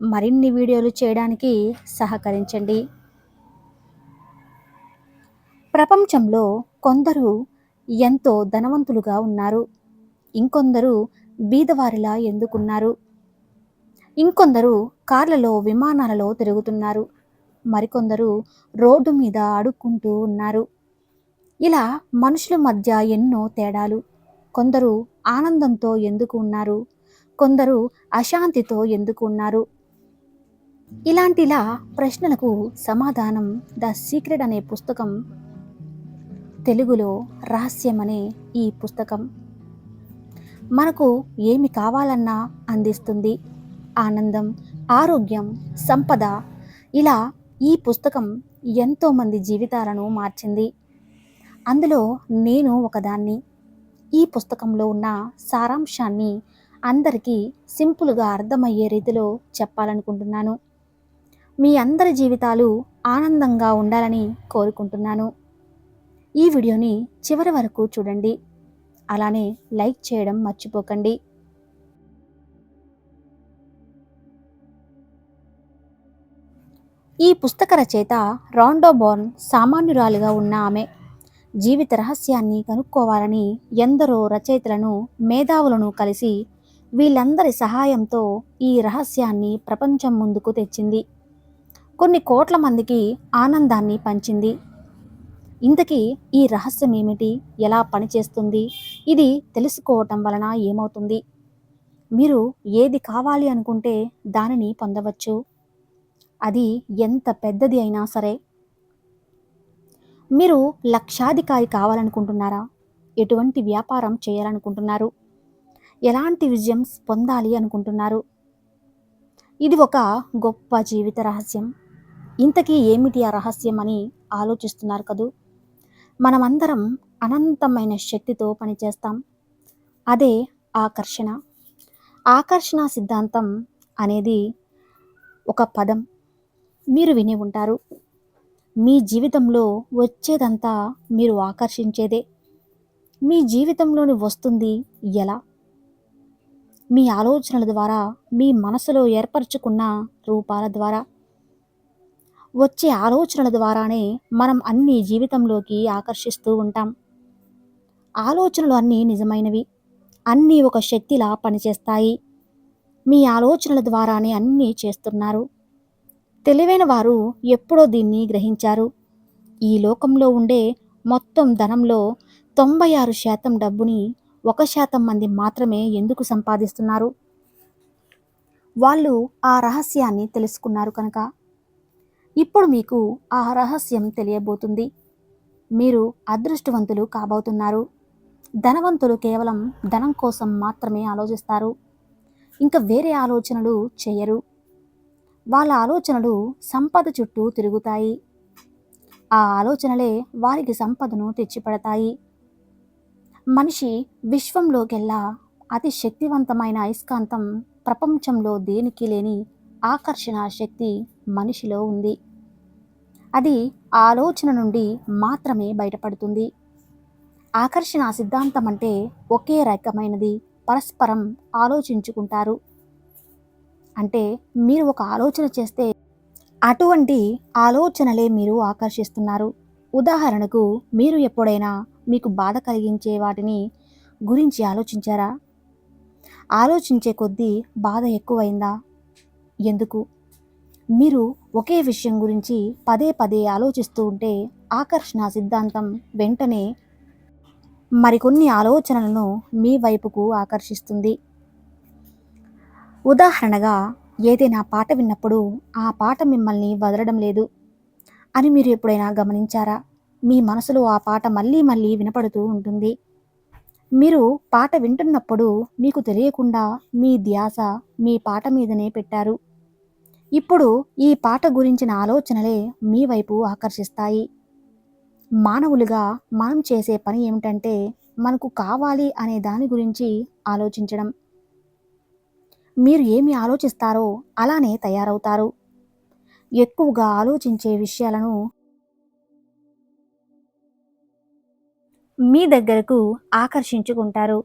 మరిన్ని వీడియోలు చేయడానికి సహకరించండి. ప్రపంచంలో కొందరు ఎంతో ధనవంతులుగా ఉన్నారు. ఇంకొందరు బీదవారిలా ఎందుకున్నారు? ఇంకొందరు కార్లలో విమానాలలో తిరుగుతున్నారు. మరికొందరు రోడ్డు మీద అడుక్కుంటూ ఉన్నారు. ఇలా మనుషుల మధ్య ఎన్నో తేడాలు. కొందరు ఆనందంతో ఎందుకు ఉన్నారు? కొందరు అశాంతితో ఎందుకు ఉన్నారు? ఇలాంటిలా ప్రశ్నలకు సమాధానం ద సీక్రెట్ అనే పుస్తకం తెలుగులో రహస్యం అనే ఈ పుస్తకం. మనకు ఏమి కావాలన్నా అందిస్తుంది. ఆనందం ఆరోగ్యం సంపద ఇలా ఈ పుస్తకం ఎంతోమంది జీవితాలను మార్చింది. అందులో నేను ఒకదాన్ని. ఈ పుస్తకంలో ఉన్న సారాంశాన్ని అందరికీ సింపుల్గా అర్థమయ్యే రీతిలో చెప్పాలనుకుంటున్నాను. మీ అందరి జీవితాలు ఆనందంగా ఉండాలని కోరుకుంటున్నాను. ఈ వీడియోని చివరి వరకు చూడండి. అలానే లైక్ చేయడం మర్చిపోకండి. ఈ పుస్తక రచయిత రాండోబోర్న్ సామాన్యురాలుగా ఉన్న ఆమె. జీవిత రహస్యాన్ని కనుక్కోవాలని ఎందరో రచయితలను మేధావులను కలిసి వీళ్ళందరి సహాయంతో ఈ రహస్యాన్ని ప్రపంచం ముందుకు తెచ్చింది. కొన్ని కోట్ల మందికి ఆనందాన్ని పంచింది. ఇంతకీ ఈ రహస్యం ఏమిటి? ఎలా పనిచేస్తుంది? ఇది తెలుసుకోవటం వలన ఏమవుతుంది? మీరు ఏది కావాలి అనుకుంటే దానిని పొందవచ్చు. అది ఎంత పెద్దది అయినా సరే. మీరు లక్షాధికారి కావాలనుకుంటున్నారా? ఎటువంటి వ్యాపారం చేయాలనుకుంటున్నారు? ఎలాంటి విజయం పొందాలి అనుకుంటున్నారు? ఇది ఒక గొప్ప జీవిత రహస్యం. ఇంతకీ ఏమిటి ఆ రహస్యం అని ఆలోచిస్తున్నారు కదూ? మనమందరం అనంతమైన శక్తితో పనిచేస్తాం. అదే ఆకర్షణ. ఆకర్షణ సిద్ధాంతం అనేది ఒక పదం. మీరు విని ఉంటారు. మీ జీవితంలో వచ్చేదంతా మీరు ఆకర్షించేదే. మీ జీవితంలోని వస్తుంది ఎలా? మీ ఆలోచనల ద్వారా మీ మనసులో ఏర్పరచుకున్న రూపాల ద్వారా. వచ్చే ఆలోచనల ద్వారానే మనం అన్ని జీవితంలోకి ఆకర్షిస్తూ ఉంటాం. ఆలోచనలు అన్నీ నిజమైనవి. అన్నీ ఒక శక్తిలా పనిచేస్తాయి. మీ ఆలోచనల ద్వారానే అన్నీ చేస్తున్నారు. తెలివైన వారు ఎప్పుడో దీన్ని గ్రహించారు. ఈ లోకంలో ఉండే మొత్తం ధనంలో తొంభై ఆరు శాతం డబ్బుని ఒక శాతం మంది మాత్రమే ఎందుకు సంపాదిస్తున్నారు? వాళ్ళు ఆ రహస్యాన్ని తెలుసుకున్నారు కనుక. ఇప్పుడు మీకు ఆ రహస్యం తెలియబోతుంది. మీరు అదృష్టవంతులు కాబోతున్నారు. ధనవంతులు కేవలం ధనం కోసం మాత్రమే ఆలోచిస్తారు. ఇంకా వేరే ఆలోచనలు చేయరు. వాళ్ళ ఆలోచనలు సంపద చుట్టూ తిరుగుతాయి. ఆ ఆలోచనలే వారికి సంపదను తెచ్చిపెడతాయి. మనిషి విశ్వంలోకెల్లా అతి శక్తివంతమైన అయస్కాంతం ప్రపంచంలో దేనికి లేని ఆకర్షణ శక్తి మనిషిలో ఉంది. అది ఆలోచన నుండి మాత్రమే బయటపడుతుంది. ఆకర్షణ సిద్ధాంతం అంటే ఒకే రకమైనది. పరస్పరం ఆలోచించుకుంటారు. అంటే మీరు ఒక ఆలోచన చేస్తే అటువంటి ఆలోచనలే మీరు ఆకర్షిస్తున్నారు. ఉదాహరణకు మీరు ఎప్పుడైనా మీకు బాధ కలిగించే వాటిని గురించి ఆలోచించారా? ఆలోచించే కొద్దీ బాధ ఎక్కువైందా? ఎందుకు? మీరు ఒకే విషయం గురించి పదే పదే ఆలోచిస్తూ ఉంటే ఆకర్షణ సిద్ధాంతం వెంటనే మరికొన్ని ఆలోచనలను మీ వైపుకు ఆకర్షిస్తుంది. ఉదాహరణగా ఏదైనా పాట విన్నప్పుడు ఆ పాట మిమ్మల్ని వదలడం లేదు అని మీరు ఎప్పుడైనా గమనించారా? మీ మనసులో ఆ పాట మళ్ళీ మళ్ళీ వినపడుతూ ఉంటుంది. మీరు పాట వింటున్నప్పుడు మీకు తెలియకుండా మీ ధ్యాస మీ పాట మీదనే పెట్టారు. ఇప్పుడు ఈ పాట గురించిన ఆలోచనలే మీ వైపు ఆకర్షిస్తాయి. మానవులుగా మనం చేసే పని ఏమిటంటే మనకు కావాలి అనే దాని గురించి ఆలోచించడం. మీరు ఏమి ఆలోచిస్తారో అలానే తయారవుతారు. ఎక్కువగా ఆలోచించే విషయాలను మీ దగ్గరకు ఆకర్షించుకుంటారు.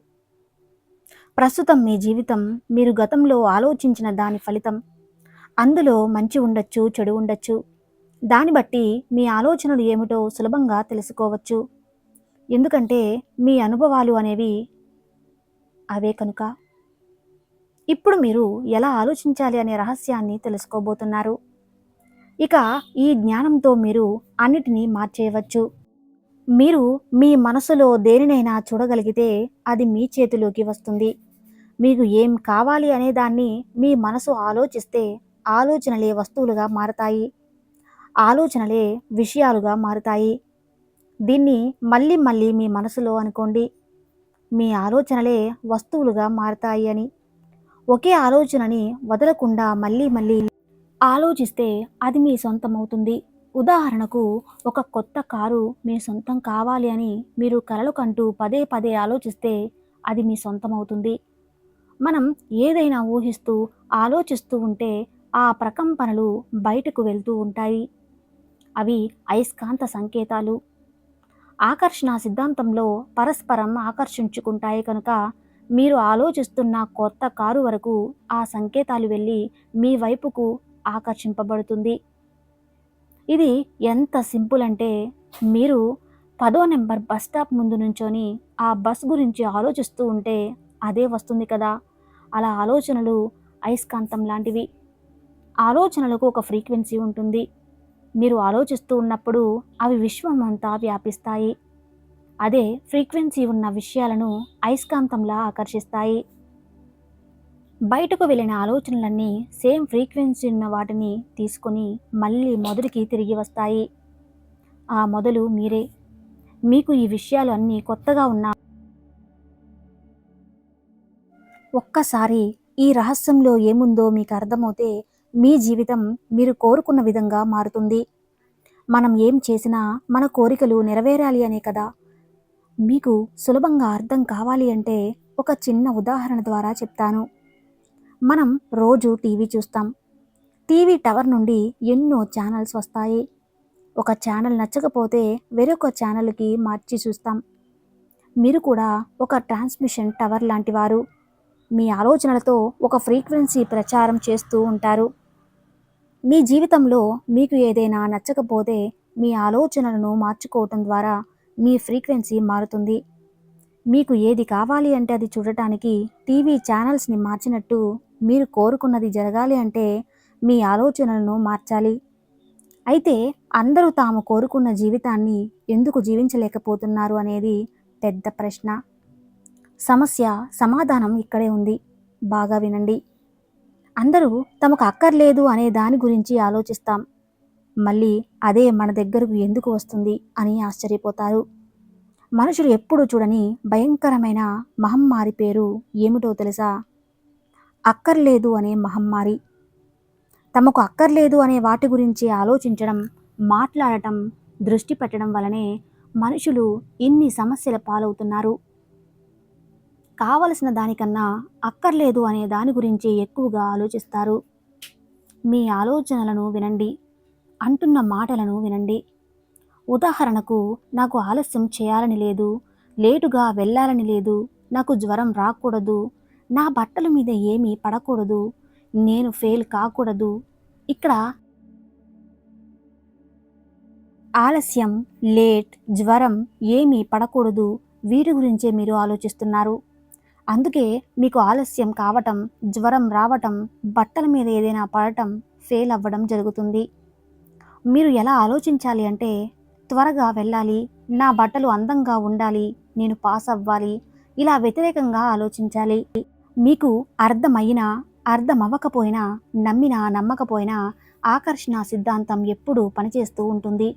ప్రస్తుతం మీ జీవితం మీరు గతంలో ఆలోచించిన దాని ఫలితం. అందులో మంచి ఉండొచ్చు చెడు ఉండొచ్చు. దాన్ని బట్టి మీ ఆలోచనలు ఏమిటో సులభంగా తెలుసుకోవచ్చు. ఎందుకంటే మీ అనుభవాలు అనేవి అవే కనుక. ఇప్పుడు మీరు ఎలా ఆలోచించాలి అనే రహస్యాన్ని తెలుసుకోబోతున్నారు. ఇక ఈ జ్ఞానంతో మీరు అన్నిటినీ మార్చేయవచ్చు. మీరు మీ మనసులో దేనినైనా చూడగలిగితే అది మీ చేతిలోకి వస్తుంది. మీకు ఏం కావాలి అనే దాన్ని మీ మనసు ఆలోచిస్తే ఆలోచనలే వస్తువులుగా మారతాయి. ఆలోచనలే విషయాలుగా మారుతాయి. దీన్ని మళ్ళీ మళ్ళీ మీ మనసులో అనుకోండి. మీ ఆలోచనలే వస్తువులుగా మారతాయి అని. ఒకే ఆలోచనని వదలకుండా మళ్ళీ మళ్ళీ ఆలోచిస్తే అది మీ సొంతం అవుతుంది ఉదాహరణకు ఒక కొత్త కారు మీ సొంతం కావాలి అని మీరు కలలు కంటూ పదే పదే ఆలోచిస్తే అది మీ సొంతం అవుతుంది మనం ఏదైనా ఊహిస్తూ ఆలోచిస్తూ ఉంటే ఆ ప్రకంపనలు బయటకు వెళ్తూ ఉంటాయి. అవి అయస్కాంత సంకేతాలు. ఆకర్షణ సిద్ధాంతంలో పరస్పరం ఆకర్షించుకుంటాయి కనుక మీరు ఆలోచిస్తున్న కొత్త కారు వరకు ఆ సంకేతాలు వెళ్ళి మీ వైపుకు ఆకర్షింపబడుతుంది. ఇది ఎంత సింపుల్ అంటే మీరు పదో నెంబర్ బస్ స్టాప్ ముందు నుంచొని ఆ బస్ గురించి ఆలోచిస్తూ ఉంటే అదే వస్తుంది కదా. అలా ఆలోచనలు అయస్కాంతం లాంటివి. ఆలోచనలకు ఒక ఫ్రీక్వెన్సీ ఉంటుంది. మీరు ఆలోచిస్తూ ఉన్నప్పుడు అవి విశ్వం అంతా వ్యాపిస్తాయి. అదే ఫ్రీక్వెన్సీ ఉన్న విషయాలను అయస్కాంతంలా ఆకర్షిస్తాయి. బయటకు వెళ్ళిన ఆలోచనలన్నీ సేమ్ ఫ్రీక్వెన్సీ ఉన్న వాటిని తీసుకొని మళ్ళీ మొదటికి తిరిగి వస్తాయి. ఆ మొదలు మీరే. మీకు ఈ విషయాలు అన్నీ కొత్తగా ఉన్నా ఒక్కసారి ఈ రహస్యంలో ఏముందో మీకు అర్థమవుతే మీ జీవితం మీరు కోరుకున్న విధంగా మారుతుంది. మనం ఏం చేసినా మన కోరికలు నెరవేరాలి అనే కదా. మీకు సులభంగా అర్థం కావాలి అంటే ఒక చిన్న ఉదాహరణ ద్వారా చెప్తాను. మనం రోజు టీవీ చూస్తాం. టీవీ టవర్ నుండి ఎన్నో ఛానల్స్ వస్తాయి. ఒక ఛానల్ నచ్చకపోతే వేరొక ఛానల్కి మార్చి చూస్తాం. మీరు కూడా ఒక ట్రాన్స్మిషన్ టవర్ లాంటి వారు. మీ ఆలోచనలతో ఒక ఫ్రీక్వెన్సీ ప్రచారం చేస్తూ ఉంటారు. మీ జీవితంలో మీకు ఏదైనా నచ్చకపోతే మీ ఆలోచనలను మార్చుకోవటం ద్వారా మీ ఫ్రీక్వెన్సీ మారుతుంది. మీకు ఏది కావాలి అంటే అది చూడటానికి టీవీ ఛానల్స్ని మార్చినట్టు మీరు కోరుకున్నది జరగాలి అంటే మీ ఆలోచనలను మార్చాలి. అయితే అందరూ తాము కోరుకున్న జీవితాన్ని ఎందుకు జీవించలేకపోతున్నారు అనేది పెద్ద ప్రశ్న. సమస్య సమాధానం ఇక్కడే ఉంది. బాగా వినండి. అందరూ తమకు అక్కర్లేదు అనే దాని గురించి ఆలోచిస్తాం. మళ్ళీ అదే మన దగ్గరకు ఎందుకు వస్తుంది అని ఆశ్చర్యపోతారు. మనుషులు ఎప్పుడు చూడని భయంకరమైన మహమ్మారి పేరు ఏమిటో తెలుసా? అక్కర్లేదు అనే మహమ్మారి. తమకు అక్కర్లేదు అనే వాటి గురించి ఆలోచించడం మాట్లాడటం దృష్టి పెట్టడం వలనే మనుషులు ఇన్ని సమస్యల పాలవుతున్నారు. కావలసిన దానికన్నా అక్కర్లేదు అనే దాని గురించి ఎక్కువగా ఆలోచిస్తారు. మీ ఆలోచనలను వినండి అంటున్న మాటలను వినండి. ఉదాహరణకు నాకు ఆలస్యం చేయాలని లేదు లేటుగా వెళ్ళాలని లేదు నాకు జ్వరం రాకూడదు నా బట్టల మీద ఏమీ పడకూడదు నేను ఫెయిల్ కాకూడదు ఇక్కడ ఆలస్యం లేట్ జ్వరం ఏమీ పడకూడదు వీటి గురించే మీరు ఆలోచిస్తున్నారు. అందుకే మీకు ఆలస్యం కావటం జ్వరం రావటం బట్టల మీద ఏదైనా పడటం ఫెయిల్ అవ్వడం జరుగుతుంది. మీరు ఎలా ఆలోచించాలి అంటే త్వరగా వెళ్ళాలి నా బట్టలు అందంగా ఉండాలి నేను పాస్ అవ్వాలి ఇలా వ్యతిరేకంగా ఆలోచించాలి. మీకు అర్థమైనా అర్థమవ్వకపోయినా నమ్మినా నమ్మకపోయినా ఆకర్షణ సిద్ధాంతం ఎప్పుడూ పనిచేస్తూ ఉంటుంది.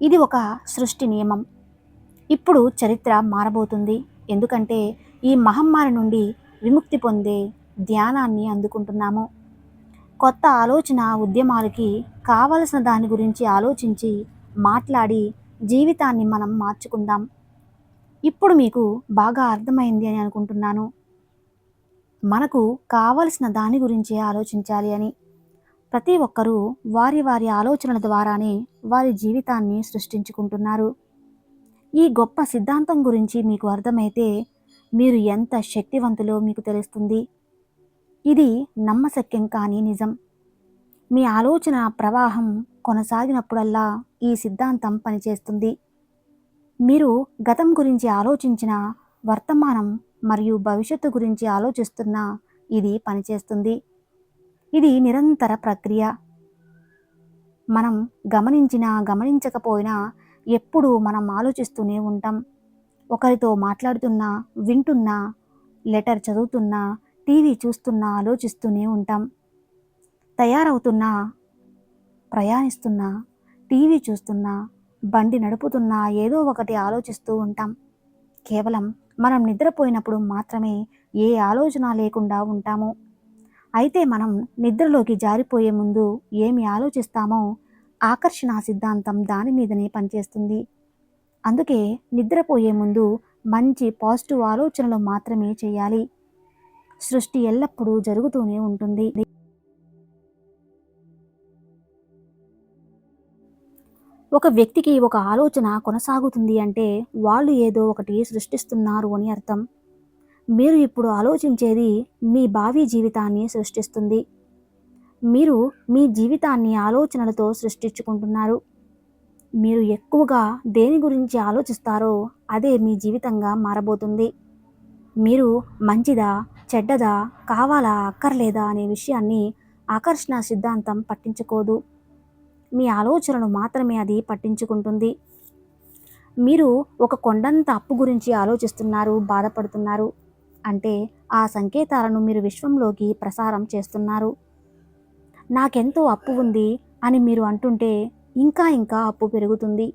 ఇది ఒక సృష్టి నియమం. ఇప్పుడు చరిత్ర మారబోతుంది. ఎందుకంటే ఈ మహమ్మారి నుండి విముక్తి పొందే ధ్యానాన్ని అందుకుంటున్నాము. కొత్త ఆలోచన ఉద్యమాలకి కావలసిన దాని గురించి ఆలోచించి మాట్లాడి జీవితాన్ని మనం మార్చుకుందాం. ఇప్పుడు మీకు బాగా అర్థమైంది అని అనుకుంటున్నాను. మనకు కావలసిన దాని గురించి ఆలోచించాలి అని. ప్రతి ఒక్కరూ వారి వారి ఆలోచనల ద్వారానే వారి జీవితాన్ని సృష్టించుకుంటున్నారు. ఈ గొప్ప సిద్ధాంతం గురించి మీకు అర్థమైతే మీరు ఎంత శక్తివంతులో మీకు తెలుస్తుంది? ఇది నమ్మశక్యం కాని నిజం. మీ ఆలోచన ప్రవాహం కొనసాగినప్పుడల్లా ఈ సిద్ధాంతం పనిచేస్తుంది. మీరు గతం గురించి ఆలోచించిన వర్తమానం మరియు భవిష్యత్తు గురించి ఆలోచిస్తున్న ఇది పనిచేస్తుంది. ఇది నిరంతర ప్రక్రియ. మనం గమనించినా గమనించకపోయినా ఎప్పుడూ మనం ఆలోచిస్తూనే ఉంటాం. ఒకరితో మాట్లాడుతున్నా వింటున్నా లెటర్ చదువుతున్నా టీవీ చూస్తున్నా ఆలోచిస్తూనే ఉంటాం. తయారవుతున్నా ప్రయాణిస్తున్నా టీవీ చూస్తున్నా బండి నడుపుతున్నా ఏదో ఒకటి ఆలోచిస్తూ ఉంటాం. కేవలం మనం నిద్రపోయినప్పుడు మాత్రమే ఏ ఆలోచన లేకుండా ఉంటాము. అయితే మనం నిద్రలోకి జారిపోయే ముందు ఏమి ఆలోచిస్తామో ఆకర్షణ సిద్ధాంతం దాని మీదనే పనిచేస్తుంది. అందుకే నిద్రపోయే ముందు మంచి పాజిటివ్ ఆలోచనలు మాత్రమే చేయాలి. సృష్టి ఎల్లప్పుడూ జరుగుతూనే ఉంటుంది. ఒక వ్యక్తికి ఒక ఆలోచన కొనసాగుతుంది అంటే వాళ్ళు ఏదో ఒకటి సృష్టిస్తున్నారు అని అర్థం. మీరు ఇప్పుడు ఆలోచించేది మీ భావి జీవితాన్ని సృష్టిస్తుంది. మీరు మీ జీవితాన్ని ఆలోచనలతో సృష్టించుకుంటున్నారు. మీరు ఎక్కువగా దేని గురించి ఆలోచిస్తారో అదే మీ జీవితంగా మారబోతుంది. మీరు మంచిదా చెడ్డదా కావాలా అక్కర్లేదా అనే విషయాన్ని ఆకర్షణ సిద్ధాంతం పట్టించుకోదు. మీ ఆలోచనలు మాత్రమే అది పట్టించుకుంటుంది. మీరు ఒక కొండంత అప్పు గురించి ఆలోచిస్తున్నారు బాధపడుతున్నారు. అంటే ఆ సంకేతాలను మీరు విశ్వంలోకి ప్రసారం చేస్తున్నారు. నాకెంతో అప్పు ఉంది అని మీరు అంటుంటే ఇంకా ఇంకా అప్పు పెరుగుతుంది.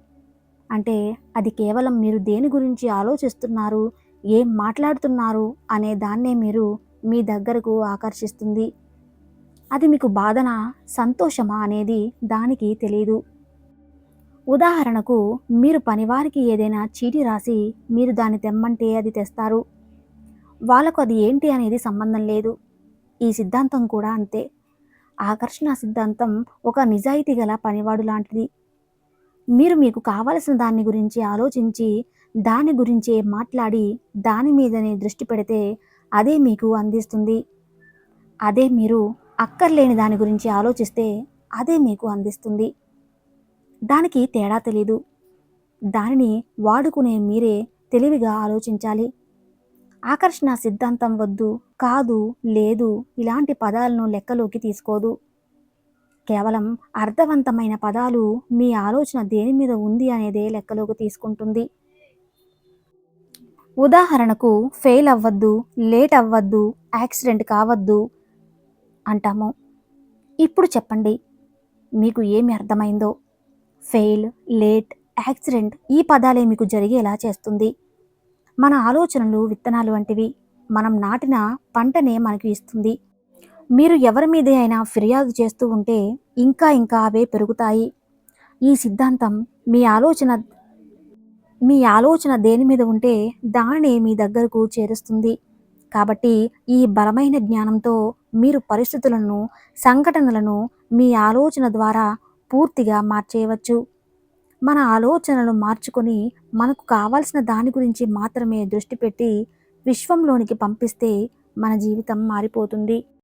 అంటే అది కేవలం మీరు దేని గురించి ఆలోచిస్తున్నారు ఏం మాట్లాడుతున్నారు అనే దాన్నే మీరు మీ దగ్గరకు ఆకర్షిస్తుంది. అది మీకు బాధన సంతోషమా అనేది దానికి తెలియదు ఉదాహరణకు మీరు పనివారికి ఏదైనా చీటీ రాసి మీరు దాన్ని తెమ్మంటే అది తెస్తారు. వాళ్ళకు అది ఏంటి అనేది సంబంధం లేదు. ఈ సిద్ధాంతం కూడా అంతే. ఆకర్షణ సిద్ధాంతం ఒక నిజాయితీ గల పనివాడు లాంటిది. మీరు మీకు కావలసిన దాని గురించి ఆలోచించి దాని గురించే మాట్లాడి దాని మీదనే దృష్టి పెడితే అదే మీకు అందిస్తుంది. అదే మీరు అక్కర్లేని దాని గురించి ఆలోచిస్తే అదే మీకు అందిస్తుంది. దానికి తేడా తెలీదు. దానిని వాడుకునే మీరే తెలివిగా ఆలోచించాలి. ఆకర్షణ సిద్ధాంతం వద్దు కాదు లేదు ఇలాంటి పదాలను లెక్కలోకి తీసుకోదు. కేవలం అర్థవంతమైన పదాలు మీ ఆలోచన దేని మీద ఉంది అనేదే లెక్కలోకి తీసుకుంటుంది. ఉదాహరణకు ఫెయిల్ అవ్వద్దు లేట్ అవ్వద్దు యాక్సిడెంట్ కావద్దు అంటాము. ఇప్పుడు చెప్పండి మీకు ఏమి అర్థమైందో? ఫెయిల్ లేట్ యాక్సిడెంట్ ఈ పదాలే మీకు జరిగేలా చేస్తుంది. మన ఆలోచనలు విత్తనాలు వంటివి మనం నాటిన పంటనే మనకు ఇస్తుంది. మీరు ఎవరి మీద అయినా ఫిర్యాదు చేస్తూ ఉంటే ఇంకా ఇంకా అవే పెరుగుతాయి. ఈ సిద్ధాంతం మీ ఆలోచన మీ ఆలోచన దేని మీద ఉంటే దానినే మీ దగ్గరకు చేరుస్తుంది. కాబట్టి ఈ బలమైన జ్ఞానంతో మీరు పరిస్థితులను సంఘటనలను మీ ఆలోచన ద్వారా పూర్తిగా మార్చేయవచ్చు. మన ఆలోచనలు మార్చుకొని మనకు కావాల్సిన దాని గురించి మాత్రమే దృష్టి పెట్టి విశ్వంలోనికి పంపిస్తే మన జీవితం మారిపోతుంది.